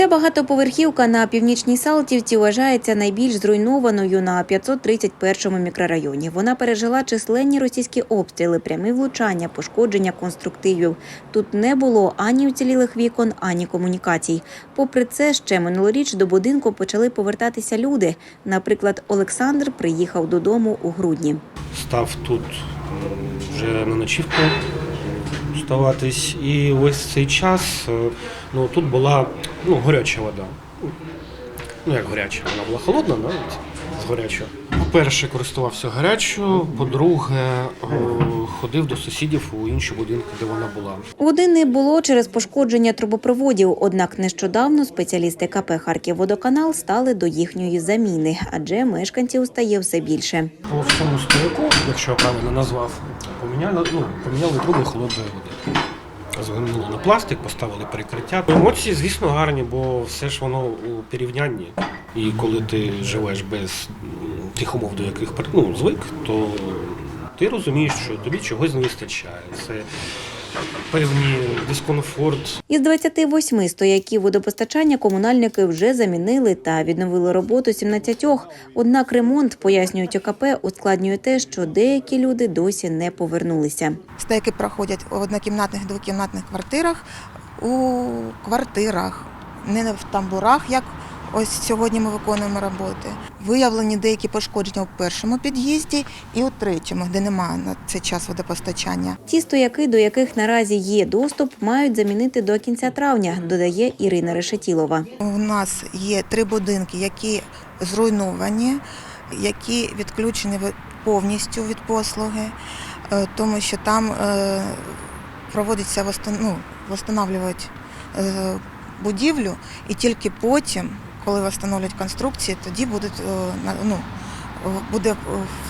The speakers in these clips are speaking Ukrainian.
Ця багатоповерхівка на північній Салтівці вважається найбільш зруйнованою на 531-му мікрорайоні. Вона пережила численні російські обстріли, прямі влучання, пошкодження конструктивів. Тут не було ані уцілілих вікон, ані комунікацій. Попри це, ще минулоріч до будинку почали повертатися люди. Наприклад, Олександр приїхав додому у грудні. став тут вже на ночівку ставатись. І весь цей час е, ну, тут була ну, гаряча вода. Ну, як гаряча, вона була холодна, навіть гарячою. По-перше, користувався гарячою, по-друге, е, ходив до сусідів у інші будинки, де вона була. Води не було через пошкодження трубопроводів. Однак нещодавно спеціалісти КП «Харківводоканал» стали до їхньої заміни, адже мешканців стає все більше. По всьому стояку, якщо я правильно назвав, поміняли, ну, поміняли труби холодної води. Звернули на пластик, поставили перекриття. Емоції, звісно, гарні, бо все ж воно у порівнянні. І коли ти живеш без тих умов, до яких ну, звик, то ти розумієш, що тобі чогось не вистачає. Це певний дискомфорт, Із 28 стояків водопостачання комунальники вже замінили та відновили роботу 17. Однак ремонт, пояснюють ОКП, ускладнює те, що деякі люди досі не повернулися. Стейки проходять в однокімнатних, двокімнатних квартирах у квартирах, не в тамбурах, як ось сьогодні ми виконуємо роботи. Виявлені деякі пошкодження у першому під'їзді і у третьому, де немає на цей час водопостачання. Ті стояки, до яких наразі є доступ, мають замінити до кінця травня, додає Ірина Решетілова. У нас є три будинки, які зруйновані, які відключені повністю від послуги, е, тому що там е, проводиться ну, восстанавлюють е, будівлю, і тільки потім, коли встановлюють конструкції, тоді будуть, е, на- ну, буде е,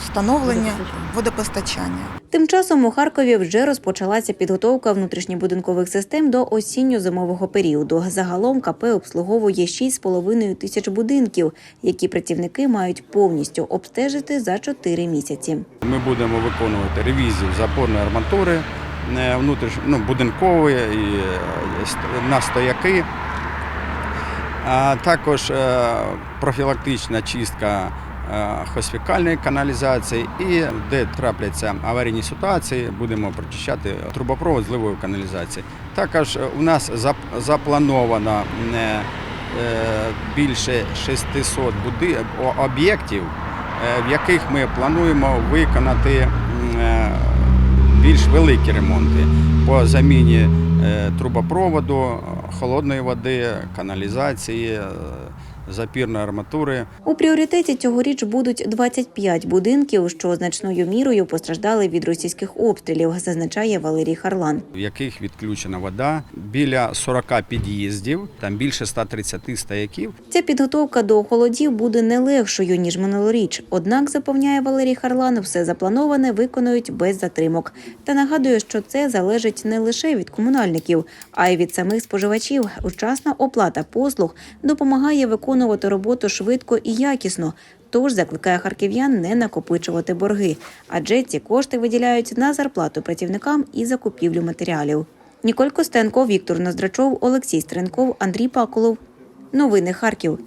встановлення водопостачання. Тим часом у Харкові вже розпочалася підготовка внутрішньобудинкових систем до осінньо-зимового періоду. Загалом КП обслуговує 6,5 тисяч будинків, які працівники мають повністю обстежити за 4 місяці. Ми будемо виконувати ревізію запорної арматури е, внутріш... ну, будинкової і е, ст- на стояки. Також е, профілактична чистка е, хосфікальної каналізації і де трапляться аварійні ситуації, будемо прочищати трубопровод зливої каналізації. Також е, у нас заплановано більше 600 об'єктів, в яких ми плануємо виконати більш великі ремонти по заміні трубопроводу, е, холодної води, каналізації, е, запірної арматури. У пріоритеті цьогоріч будуть 25 будинків, що значною мірою постраждали від російських обстрілів, зазначає Валерій Харлан. в яких відключена вода, біля 40 під'їздів, там більше 130 стояків. Ця підготовка до холодів буде не легшою ніж минулоріч. Однак, запевняє Валерій Харлан, все заплановане виконують без затримок. Та нагадує, що це залежить не лише від комунальників, а й від самих споживачів. Учасна оплата послуг допомагає виконувати роботу швидко і якісно. Тож закликає харків'ян не накопичувати борги, адже ці кошти виділяють на зарплату працівникам і закупівлю матеріалів. Ніколь Костенко, Віктор Ноздрачов, Олексій Стренков, Андрій Паколов. Новини Харків.